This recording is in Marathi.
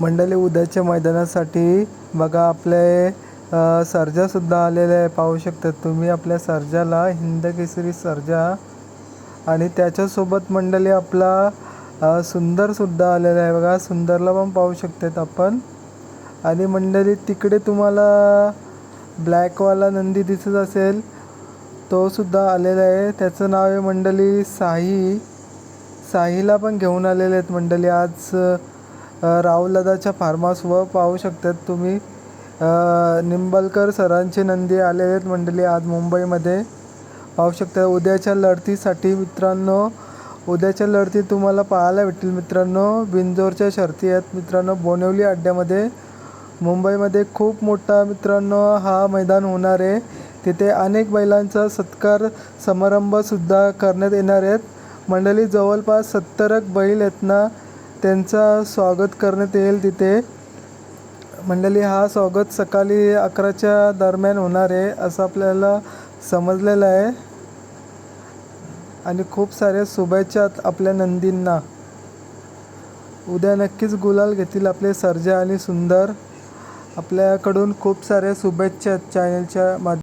मंडळी उद्याच्या मैदानासाठी बघा आपले सर्जासुद्धा आलेले आहे. पाहू शकतात तुम्ही आपल्या सर्जाला हिंद केसरी सर्जा. आणि त्याच्यासोबत मंडळी आपला सुंदरसुद्धा आलेला आहे. बघा सुंदरला पण पाहू शकतात आपण. आणि मंडळी तिकडे तुम्हाला ब्लॅकवाला नंदी दिसत असेल. तोसुद्धा आलेला आहे. त्याचं नाव आहे मंडळी साई. साईला पण घेऊन आलेले आहेत मंडळी. आज रावलदाच्या राहुलदादाच्या फार्म हाऊसवर पाहू शकतात तुम्ही. निंबलकर सरांची नंदी आलेले आहेत मंडळी आज मुंबईमध्ये. पाहू शकता उद्याच्या लढतीसाठी मित्रांनो उद्याच्या लढती तुम्हाला पाहायला भेटतील मित्रांनो. बिंजोरच्या शर्ती आहेत मित्रांनो बोनिवली अड्ड्यामध्ये. मुंबईमध्ये खूप मोठा मित्रांनो हा मैदान होणार आहे. तिथे अनेक बैलांचा सत्कार समारंभसुद्धा करण्यात येणार आहेत. मंडळी जवळपास सत्तरक बैल आहेत ना त्यांचा स्वागत करण्यात येईल तिथे. मंडळी हा स्वागत सकाळी अकराच्या दरम्यान होणार आहे असं आपल्याला समजलेलं आहे. आणि खूप साऱ्या शुभेच्छा आपल्या नंदींना. उद्या नक्कीच गुलाल घेतील आपले सर्जा आणि सुंदर. आपल्याकडून खूप साऱ्या शुभेच्छा चॅनलच्या माध्यम